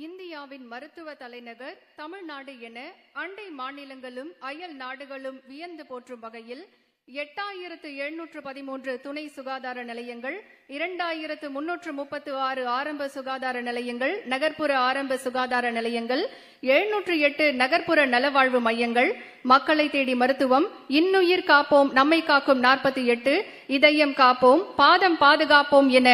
இந்தியாவின் மருத்துவ தலைநகர் தமிழ்நாடு என அண்டை மாநிலங்களும் அயல் நாடுகளும் வியந்து போற்றும் வகையில் எட்டாயிரத்து எழுநூற்று பதிமூன்று துணை சுகாதார நிலையங்கள் இரண்டாயிரத்து முன்னூற்று முப்பத்து ஆறு ஆரம்ப சுகாதார நிலையங்கள் நகர்ப்புற ஆரம்ப சுகாதார நிலையங்கள் எழுநூற்று எட்டு நகர்ப்புற நலவாழ்வு மையங்கள் மக்களை தேடி மருத்துவம் இன்னுயிர் காப்போம் நம்மை காக்கும் நாற்பத்தி எட்டு இதயம் காப்போம் பாதம் பாதுகாப்போம் என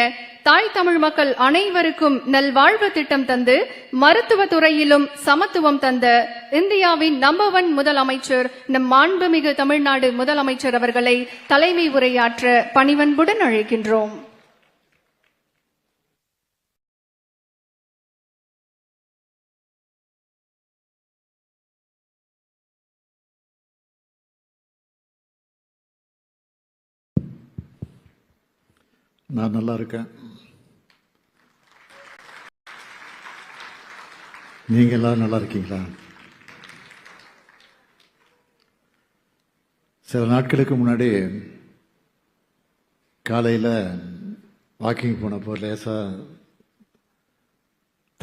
தாய் தமிழ் மக்கள் அனைவருக்கும் நல்வாழ்வு திட்டம் தந்து மருத்துவ துறையிலும் சமத்துவம் தந்த இந்தியாவின் நம்பர் ஒன் முதலமைச்சர் நம் மாண்புமிகு தமிழ்நாடு முதலமைச்சர் அவர்களை தலைமை உரையாற்ற பணிவன்புடன் அழைக்கின்றோம். நான் நல்லா இருக்கேன். நீங்கள் எல்லாரும் நல்லா இருக்கீங்களா? சில நாட்களுக்கு முன்னாடி காலையில் வாக்கிங் போனப்போ லேசாக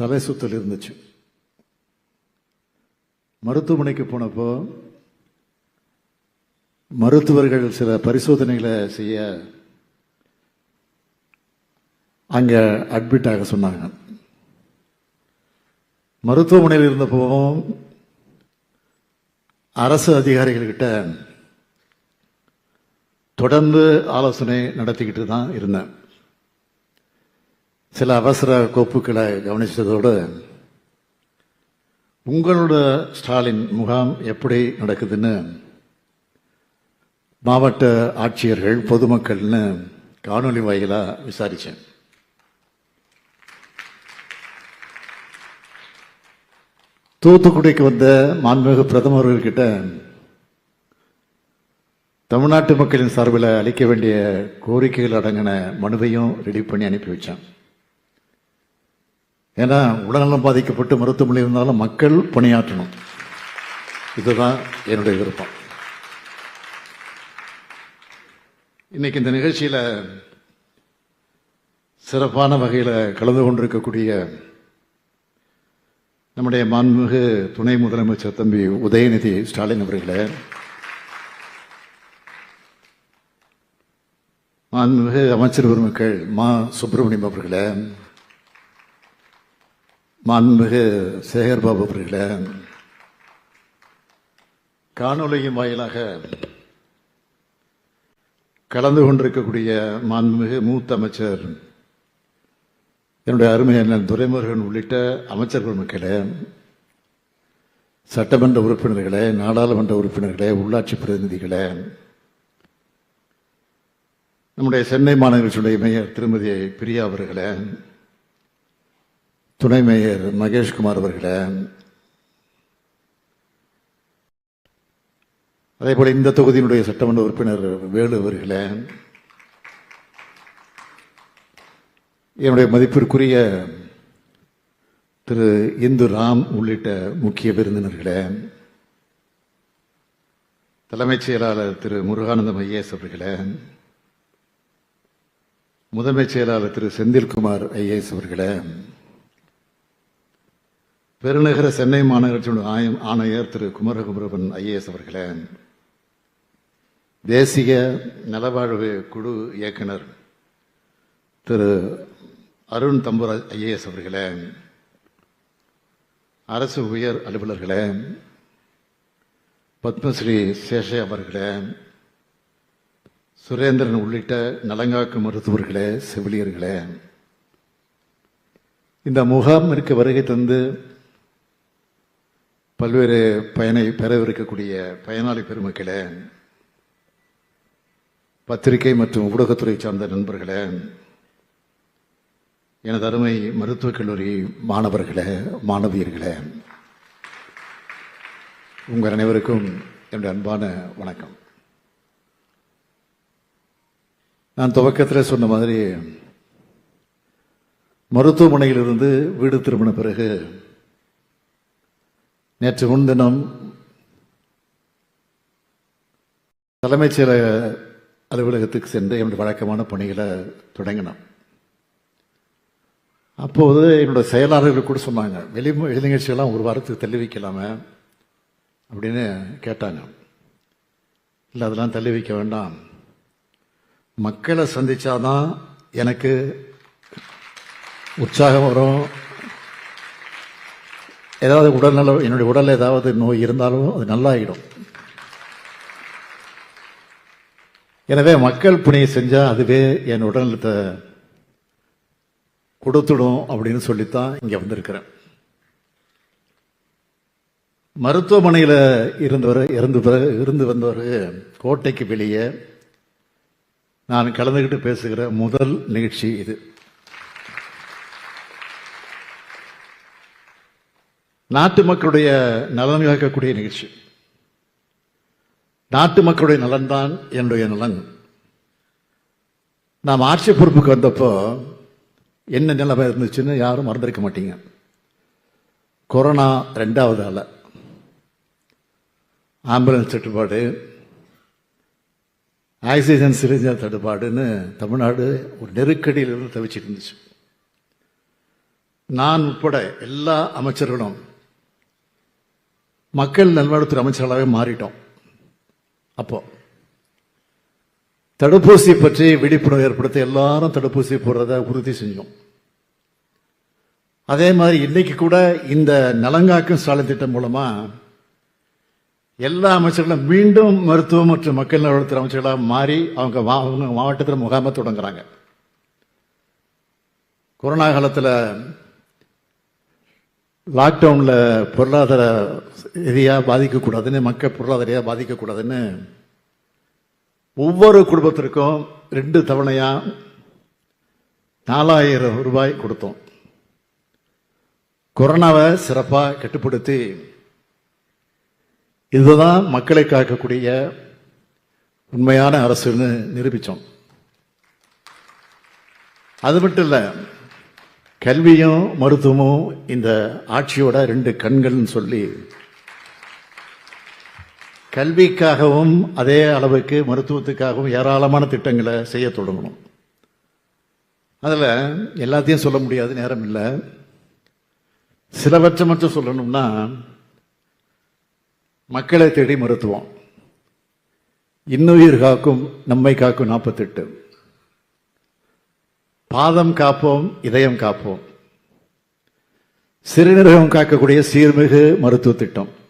தலை சுத்தல் இருந்துச்சு. மருத்துவமனைக்கு போனப்போ மருத்துவர்கள் சில பரிசோதனைகளை செய்ய அங்கே அட்மிட் ஆக சொன்னாங்க. மருத்துவமனையில் இருந்தப்பவும் அரசு அதிகாரிகள்கிட்ட தொடர்ந்து ஆலோசனை நடத்திக்கிட்டு தான் இருந்தேன். சில அவசர கோப்புகளை கவனிச்சதோடு உங்களோட ஸ்டாலின் முகாம் எப்படி நடக்குதுன்னு மாவட்ட ஆட்சியர்கள் பொதுமக்கள்னு காணொலி வாயிலாக விசாரித்தேன் தூத்துக்குடிக்கு வந்த மாண்புமிகு பிரதமர்கள்கிட்ட தமிழ்நாட்டு மக்களின் சார்பில் அளிக்க வேண்டிய கோரிக்கைகள் அடங்கின மனுவையும் ரெடி பண்ணி அனுப்பி வச்சேன். ஏன்னா உடல்நலம் பாதிக்கப்பட்டு மருத்துவமனை இருந்தாலும் மக்கள் பணியாற்றணும். இதுதான் என்னுடைய விருப்பம். இன்னைக்கு இந்த நிகழ்ச்சியில் சிறப்பான வகையில் கலந்து கொண்டிருக்கக்கூடிய நம்முடைய மாண்புமிகு துணை முதலமைச்சர் தம்பி உதயநிதி ஸ்டாலின் அவர்களே மாண்புமிகு அமைச்சர் பெருமக்கள் மா சுப்பிரமணியம் அவர்களே மாண்புமிகு சேகர்பாபு அவர்களே காணொலியின் வாயிலாக கலந்து கொண்டிருக்கக்கூடிய மாண்புமிகு மூத்த அமைச்சர் என்னுடைய அருமை அண்ணன் துரைமுருகன் உள்ளிட்ட அமைச்சர்கள் மக்களே சட்டமன்ற உறுப்பினர்களே நாடாளுமன்ற உறுப்பினர்களே உள்ளாட்சி பிரதிநிதிகளே நம்முடைய சென்னை மாநகராட்சியுடைய மேயர் திருமதி பிரியா அவர்களே துணை மேயர் மகேஷ்குமார் அவர்களே அதே போல் இந்த தொகுதியினுடைய சட்டமன்ற உறுப்பினர் வேலு அவர்களே என்னுடைய மதிப்பிற்குரிய திரு இந்து ராம் உள்ளிட்ட முக்கிய விருந்தினர்களே தலைமைச் செயலாளர் திரு முருகானந்தம் ஐஏஎஸ் அவர்களே முதன்மைச் செயலாளர் திரு செந்தில்குமார் ஐஏஎஸ் அவர்களே பெருநகர சென்னை மாநகராட்சியுடைய ஆயம் ஆணையர் திரு குமரகுமரபன் ஐஏஎஸ் அவர்களே தேசிய நலவாழ்வு குழு இயக்குனர் திரு அருண் தம்புராஜ் ஐஏஎஸ் அவர்களே அரசு உயர் அலுவலர்களே பத்மஸ்ரீ சேஷை அவர்களே சுரேந்திரன் உள்ளிட்ட நலங்காக்கு மருத்துவர்களே செவிலியர்களே இந்த முகாமிற்கு வருகை தந்து பல்வேறு பயனை பெறவிருக்கக்கூடிய பயனாளி பெருமக்களே பத்திரிகை மற்றும் ஊடகத்துறை சார்ந்த நண்பர்களே எனது அருமை மருத்துவக் கல்லூரி மாணவர்களே மாணவியர்களே உங்கள் அனைவருக்கும் என்னுடைய அன்பான வணக்கம். நான் துவக்கத்தில் சொன்ன மாதிரி மருத்துவமனையிலிருந்து வீடு திரும்பின பிறகு நேற்று முன்தினம் தலைமைச் செயலக அலுவலகத்துக்கு சென்று என்னுடைய வழக்கமான பணிகளை தொடங்கினோம். அப்போது என்னோட செயலாளர்கள் கூட சொன்னாங்க வெளி வெளி ஒரு வாரத்துக்கு தள்ளி வைக்கலாமே அப்படின்னு கேட்டாங்க. இல்லை அதெல்லாம் தள்ளி வைக்க வேண்டாம். மக்களை சந்தித்தாதான் எனக்கு உற்சாகம் வரும். ஏதாவது உடல்நல என்னுடைய உடலில் ஏதாவது நோய் இருந்தாலும் அது நல்லாயிடும். எனவே மக்கள் புனையை செஞ்சால் அதுவே என் உடல்நலத்தை கொடுத்துடும் அப்படின்னு சொல்லித்தான் இங்கே வந்திருக்கிறேன். மருத்துவமனையில் இருந்தவர் இறந்து இருந்து வந்தவர் கோட்டைக்கு வெளியே நான் கலந்துக்கிட்டு பேசுகிற முதல் நிகழ்ச்சி இது. நாட்டு மக்களுடைய நலன் காக்கக்கூடிய நிகழ்ச்சி. நாட்டு மக்களுடைய நலன்தான் என்னுடைய நலன். நாம் ஆட்சி பொறுப்புக்கு வந்தப்போ என்ன நிலைமை இருந்துச்சுன்னு யாரும் மறந்துருக்க மாட்டீங்க. கொரோனா ரெண்டாவது அலை ஆம்புலன்ஸ் தட்டுப்பாடு ஆக்சிஜன் சிலிண்டர் தட்டுப்பாடுன்னு தமிழ்நாடு ஒரு நெருக்கடியிலிருந்து தவிச்சிட்டு இருந்துச்சு. நான் உட்பட எல்லா அமைச்சர்களும் மக்கள் நல்வாழ்வுத்துறை அமைச்சர்களாக மாறிட்டோம். அப்போது தடுப்பூசி பற்றி விழிப்புணர்வு ஏற்படுத்த எல்லாரும் தடுப்பூசி போடுறத உறுதி செஞ்சோம். அதே மாதிரி இன்னைக்கு கூட இந்த நலங்காக்கும் ஸ்டாலின் திட்டம் மூலமா எல்லா அமைச்சர்களும் மீண்டும் மருத்துவம் மற்றும் மக்கள் நலத்துறை அமைச்சர்களாக மாறி அவங்க அவங்க மாவட்டத்தில் முகாமை தொடங்குறாங்க. கொரோனா காலத்தில் லாக்டவுனில் பொருளாதார ரீதியாக பாதிக்கக்கூடாதுன்னு மக்கள் பொருளாதார ரீதியாக பாதிக்கக்கூடாதுன்னு ஒவ்வொரு குடும்பத்திற்கும் ரெண்டு தவணையா நாலாயிரம் ரூபாய் கொடுத்தோம். கொரோனாவை சிறப்பாக கட்டுப்படுத்தி இதுதான் மக்களை காக்கக்கூடிய உண்மையான அரசுன்னு நிரூபித்தோம் அது மட்டும் இல்லை கல்வியும் மருத்துவமும் இந்த ஆட்சியோட ரெண்டு கண்கள்னு சொல்லி கல்விக்காகவும் அதே அளவுக்கு மருத்துவத்துக்காகவும் ஏராளமான திட்டங்களை செய்ய தொடங்கணும். அதில் எல்லாத்தையும் சொல்ல முடியாது நேரம் இல்லை. சிலவற்றை மட்டும் சொல்லணும்னா மக்களை தேடி மருத்துவம். இன்னுயிர் காக்கும் நம்மை காக்கும் நாற்பத்தெட்டு பாதம் காப்போம் இதயம் காப்போம். சிறுநீரகம் காக்கக்கூடிய சீர்மிகு மருத்துவ திட்டம்.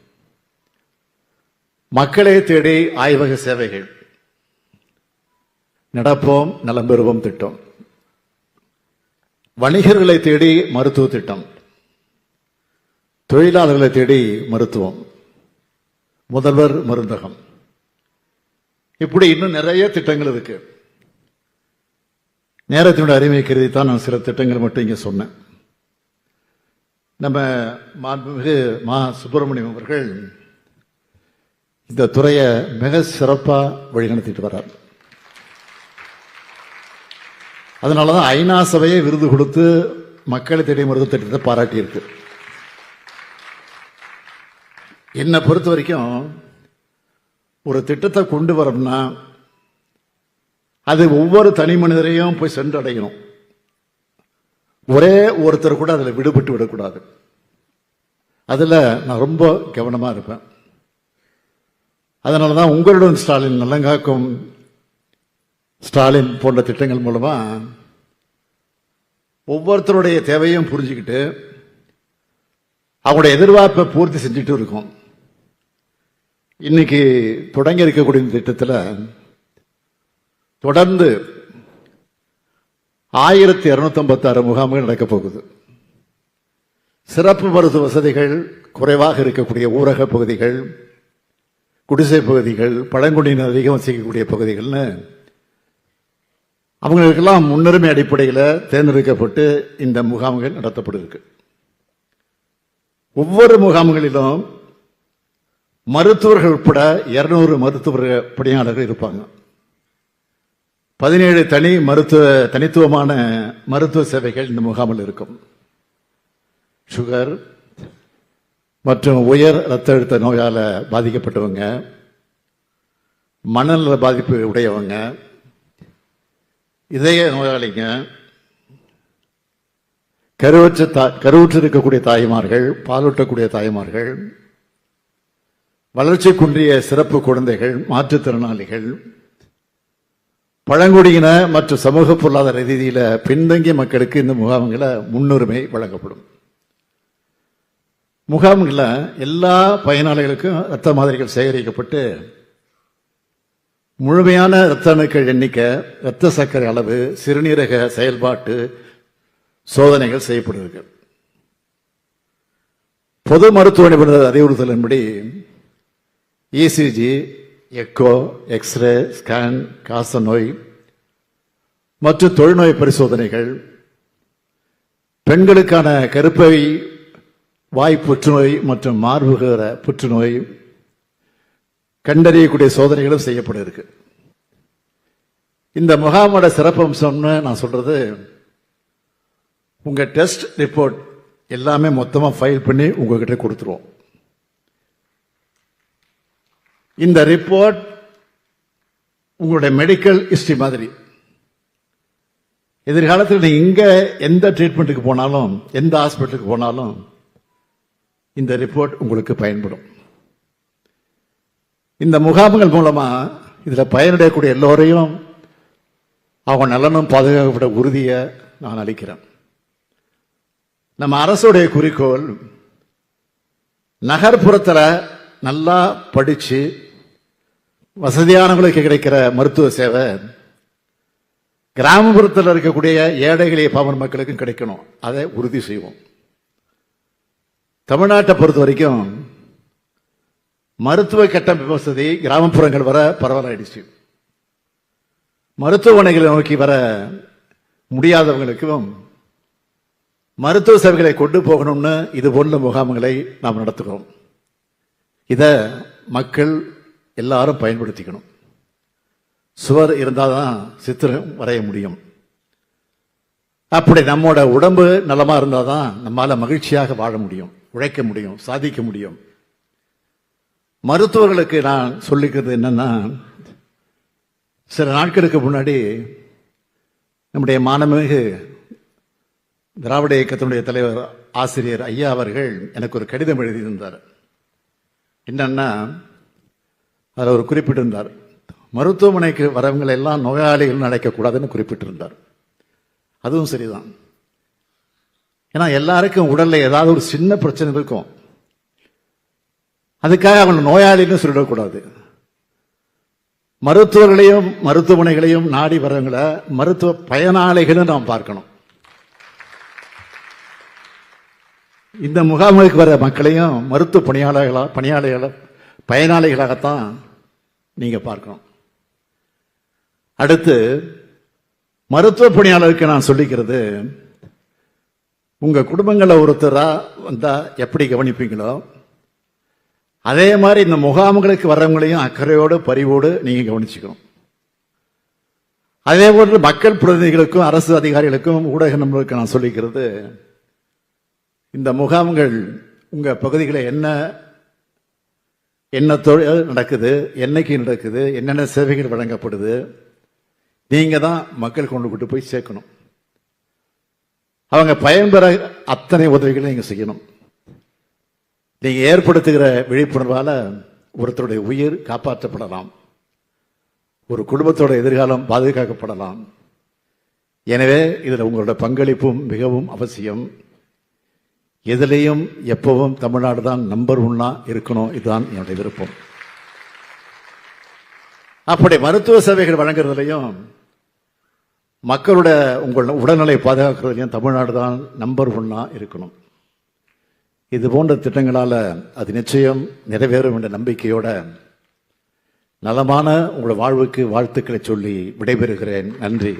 மக்களை தேடி ஆய்வக சேவைகள். நடப்போம் நலம் பெறுவோம் திட்டம். வணிகர்களை தேடி மருத்துவ திட்டம். தொழிலாளர்களை தேடி மருத்துவம். முதல்வர் மருந்தகம். இப்படி இன்னும் நிறைய திட்டங்கள் இருக்கு. நேரத்தினுடைய அருமை கருதி தான் நான் சில திட்டங்கள் மட்டும் இங்கே சொன்னேன். நம்ம மாண்புமிகு மா சுப்பிரமணியம் அவர்கள் இந்த துறையை மிக சிறப்பாக வழிநடத்திட்டு வர்றார். அதனால தான் ஐநா சபையை விருது கொடுத்து மக்களை தேடிய மருத்துவ திட்டத்தை பாராட்டியிருக்கு. என்னை பொறுத்த வரைக்கும் ஒரு திட்டத்தை கொண்டு வரணும்னா அது ஒவ்வொரு தனி மனிதரையும் போய் சென்றடையணும். ஒரே ஒருத்தர் கூட அதில் விடுபட்டு விடக்கூடாது. அதில் நான் ரொம்ப கவனமாக இருப்பேன். அதனால தான் உங்களுடன் ஸ்டாலின் நலங்காக்கும் ஸ்டாலின் போன்ற திட்டங்கள் மூலமாக ஒவ்வொருத்தருடைய தேவையும் புரிஞ்சுக்கிட்டு அவங்களுடைய எதிர்பார்ப்பை பூர்த்தி செஞ்சுட்டு இருக்கோம். இன்னைக்கு தொடங்கி இருக்கக்கூடிய திட்டத்தில் தொடர்ந்து ஆயிரத்தி இரநூத்தம்பத்தாறு முகாம்கள் நடக்கப் போகுது. சிறப்பு மருத்துவ வசதிகள் குறைவாக இருக்கக்கூடிய ஊரக பகுதிகள் குடிசை பகுதிகள் பழங்குடியினர் அதிகம் வசிக்கக்கூடிய பகுதிகள்னு அவங்களுக்கெல்லாம் முன்னுரிமை அடிப்படையில் தேர்ந்தெடுக்கப்பட்டு இந்த முகாம்கள் நடத்தப்படுகிறது ஒவ்வொரு முகாம்களிலும் மருத்துவர்கள் உட்பட இருநூறு மருத்துவ பணியாளர்கள் இருப்பாங்க. பதினேழு தனி மருத்துவ தனித்துவமான மருத்துவ சேவைகள் இந்த முகாமில் இருக்கும். சுகர் மற்றும் உயர் ரத்த அழுத்த நோயால் பாதிக்கப்பட்டவங்க மனநல பாதிப்பு உடையவங்க இதய நோயாளிங்க கருவற்ற தா கருவுற்று இருக்கக்கூடிய தாய்மார்கள் பாலூட்டக்கூடிய தாய்மார்கள் வளர்ச்சி குன்றிய சிறப்பு குழந்தைகள் மாற்றுத்திறனாளிகள் பழங்குடியின மற்றும் சமூக பொருளாதார ரீதியில் பின்தங்கிய மக்களுக்கு இந்த முகாம்களை முன்னுரிமை வழங்கப்படும். முகாம்களில் எல்லா பயனாளிகளுக்கும் இரத்த மாதிரிகள் சேகரிக்கப்பட்டு முழுமையான இரத்த அணுக்கள் எண்ணிக்கை இரத்த சர்க்கரை அளவு சிறுநீரக செயல்பாட்டு சோதனைகள் செய்யப்படுகிறது. பொது மருத்துவ நிபுணர் அறிவுறுத்தலின்படி இசிஜி எக்கோ எக்ஸ்ரே ஸ்கேன் காச நோய் மற்றும் தொழுநோய் பரிசோதனைகள் பெண்களுக்கான கருப்பை வாய் புற்றுநோய் மற்றும் மார்புகிற புற்றுநோய் கண்டறியக்கூடிய சோதனைகளும் செய்யப்பட இருக்கு இந்த முகாமோட சிறப்பம்சம்னு நான் சொல்றது உங்க டெஸ்ட் ரிப்போர்ட் எல்லாமே மொத்தமாக ஃபைல் பண்ணி உங்ககிட்ட கொடுத்துருவோம். இந்த ரிப்போர்ட் உங்களுடைய மெடிக்கல் ஹிஸ்டரி மாதிரி. எதிர்காலத்தில் நீங்க எங்கே எந்த ட்ரீட்மெண்ட்டுக்கு போனாலும் எந்த ஹாஸ்பிட்டலுக்கு போனாலும் இந்த ரிப்போர்ட் உங்களுக்கு பயன்படும். இந்த முகாம்கள் மூலமா இதுல பயனடையக்கூடிய எல்லோரையும் அவங்க நலனும் பாதுகாக்கப்பட உறுதியை நான் அளிக்கிறேன். நம்ம அரசுடைய குறிக்கோள் நகர்ப்புறத்தில் நல்லா படிச்சு வசதியானவங்களுக்கு கிடைக்கிற மருத்துவ சேவை கிராமப்புறத்தில் இருக்கக்கூடிய ஏழைகளே பாமர மக்களுக்கும் கிடைக்கணும். அதை உறுதி செய்வோம். தமிழ்நாட்டை பொறுத்த வரைக்கும் மருத்துவ கட்டமைப்பு வசதி கிராமப்புறங்கள் வர பரவலாயிடுச்சு. மருத்துவமனைகளை நோக்கி வர முடியாதவங்களுக்கும் மருத்துவ சேவைகளை கொண்டு போகணும்னு இது போன்ற முகாம்களை நாம் நடத்துகிறோம். இதை மக்கள் எல்லாரும் பயன்படுத்திக்கணும். சுவர் இருந்தால் தான் சித்திரம் வரைய முடியும். அப்படி நம்மோட உடம்பு நலமா இருந்தால் தான் நம்மால மகிழ்ச்சியாக வாழ முடியும். உழைக்க முடியும் சாதிக்க முடியும். மருத்துவர்களுக்கு நான் சொல்லிக்கிறது என்னன்னா சில நாட்களுக்கு முன்னாடி நம்முடைய மானமிகு திராவிட இயக்கத்தினுடைய தலைவர் ஆசிரியர் ஐயா அவர்கள் எனக்கு ஒரு கடிதம் எழுதியிருந்தார். என்னன்னா அதில் ஒரு குறிப்பிட்டிருந்தார் மருத்துவமனைக்கு வரவங்களை எல்லாம் நோயாளிகள் அழைக்கக்கூடாதுன்னு குறிப்பிட்டிருந்தார். அதுவும் சரிதான். ஏன்னா எல்லாருக்கும் உடல்ல ஏதாவது ஒரு சின்ன பிரச்சனை இருக்கும். அதுக்காக அவங்க நோயாளின்னு சொல்லிடக்கூடாது. மருத்துவர்களையும் மருத்துவமனைகளையும் நாடி வரவங்களை மருத்துவ பயனாளிகளும் நாம் பார்க்கணும். இந்த முகாமுக்கு வர மக்களையும் மருத்துவ பணியாளர்களா பணியாளர்கள பயனாளிகளாகத்தான் நீங்க பார்க்கணும். அடுத்து மருத்துவ பணியாளருக்கு நான் சொல்லிக்கிறது உங்கள் குடும்பங்களில் ஒருத்தராக வந்தால் எப்படி கவனிப்பீங்களோ அதே மாதிரி இந்த முகாம்களுக்கு வர்றவங்களையும் அக்கறையோடு பரிவோடு நீங்கள் கவனிச்சுக்கணும். அதே போன்று மக்கள் பிரதிநிதிகளுக்கும் அரசு அதிகாரிகளுக்கும் ஊடக நம்பருக்கு நான் சொல்லிக்கிறது இந்த முகாம்கள் உங்கள் பகுதிகளில் என்ன என்ன தொழில் நடக்குது என்னைக்கு நடக்குது என்னென்ன சேவைகள் வழங்கப்படுது நீங்கள் தான் மக்கள் கொண்டு கொண்டு போய் சேர்க்கணும். அவங்க பயன்பெற அத்தனை உதவிகளை நீங்க செய்யணும். நீங்க ஏற்படுத்துகிற விழிப்புணர்வால ஒருத்தருடைய உயிர் காப்பாற்றப்படலாம். ஒரு குடும்பத்தோட எதிர்காலம் பாதுகாக்கப்படலாம். எனவே இதில் உங்களோட பங்களிப்பும் மிகவும் அவசியம். எதிலையும் எப்பவும் தமிழ்நாடு தான் நம்பர் ஒன்னா இருக்கணும் இதுதான் என்னுடைய விருப்பம். அப்படி மருத்துவ சேவைகள் வழங்குறதுலையும் மக்களோட உங்கள் உடல்நிலை பாதுகாக்கிறதுலையும் தமிழ்நாடு தான் நம்பர் ஒன்னாக இருக்கணும்? இது போன்ற திட்டங்களால் அது நிச்சயம் நிறைவேறும் என்ற நம்பிக்கையோட நலமான உங்கள் வாழ்வுக்கு வாழ்த்துக்களை சொல்லி விடைபெறுகிறேன். நன்றி.